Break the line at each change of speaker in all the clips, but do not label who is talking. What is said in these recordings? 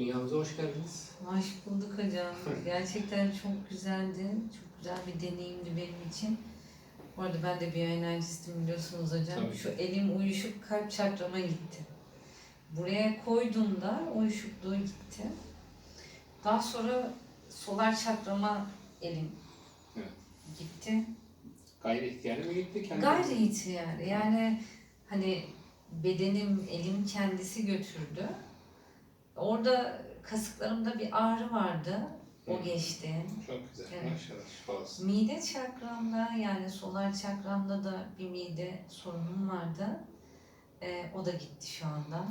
Dünyamıza hoş geldiniz.
Hoş bulduk hocam. Gerçekten çok güzeldi. Çok güzel bir deneyimdi benim için. Bu arada ben de bir enerjistim biliyorsunuz hocam.
Tabii.
Şu elim uyuşup kalp çakrama gitti. Buraya koyduğumda uyuşukluğu gitti. Daha sonra solar çakrama elim
Evet.
gitti.
Gayri ihtiyarı mı gitti? Kendi
Gayri ihtiyar. Yani hani bedenim, elim kendisi götürdü. Orada kasıklarımda bir ağrı vardı. O
Hı.
geçti.
Çok güzel.
Evet.
Maşallah. Şifa olsun.
Mide çakramda yani solar çakramda da bir mide sorunum vardı. Ee, o da gitti şu anda.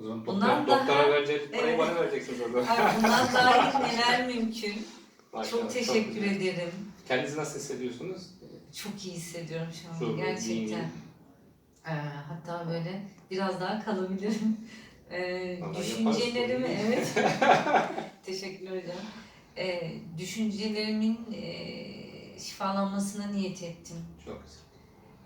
O zaman
Bundan
doktor,
daha-
doktora vereceğiniz parayı
Evet.
bana vereceksiniz o zaman.
Ay, bundan daha iyi neler mümkün.
Maşallah,
Çok teşekkür
güzel.
ederim.
Kendinizi nasıl hissediyorsunuz?
Çok iyi hissediyorum şu an gerçekten. Ee, hatta böyle biraz daha kalabilirim. Ee, düşüncelerimi evet. Teşekkür hocam. Ee, düşüncelerimin e, şifalanmasına niyet ettim.
Çok güzel.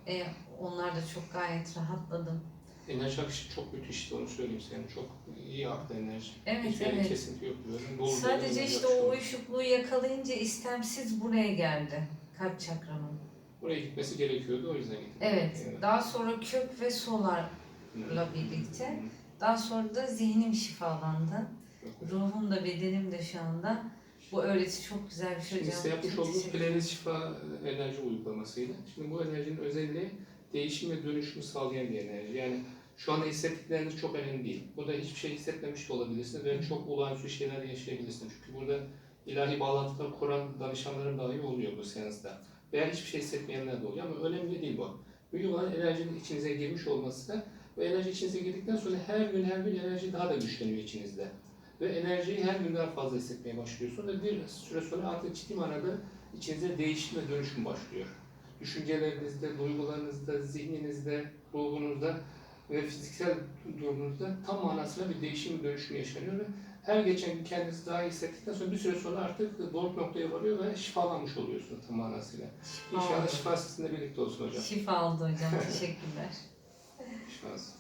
Ee, onlar da çok gayet rahatladım.
Enerji akışı çok müthişti onu söyleyeyim. Yani çok iyi aktı enerji.
Evet,
Hiçbir
evet.
kesinti yok. Bol
Sadece işte o uyuşukluğu yakalayınca istemsiz buraya geldi. Kalp çakramın.
Buraya gitmesi gerekiyordu o yüzden gitti.
Evet. Daha sonra kök ve solarla birlikte. Daha sonra da zihnim şifalandı. Ruhum da bedenim de şu anda. Bu öğreti çok güzel bir şey
Şimdi size yapmış
teşekkür
Playlist Şifa enerji uygulamasıyla. Şimdi bu enerjinin özelliği değişim ve dönüşümü sağlayan bir enerji. Yani şu anda hissettikleriniz çok önemli değil. Burada hiçbir şey hissetmemiş de olabilirsiniz ve çok olağanüstü şeyler yaşayabilirsiniz. Çünkü burada ilahi bağlantılar kuran danışanların dahi oluyor bu seansta. Veya hiçbir şey hissetmeyenler de oluyor ama önemli değil bu. Mühim olan enerjinin içinize girmiş olması ve enerji içinize girdikten sonra her gün her gün enerji daha da güçleniyor içinizde. Ve enerjiyi her gün daha fazla hissetmeye başlıyorsun ve bir süre sonra artık ciddi manada içinize değişim ve dönüşüm başlıyor. Düşüncelerinizde, duygularınızda, zihninizde, ruhunuzda ve fiziksel durumunuzda tam manasıyla bir değişim ve dönüşüm yaşanıyor ve her geçen gün kendinizi daha iyi hissettikten sonra bir süre sonra artık doğru noktaya varıyor ve şifalanmış oluyorsunuz tam manasıyla. İnşallah şifa sizinle birlikte olsun hocam.
Şifa oldu hocam. Teşekkürler.
Şifa olsun.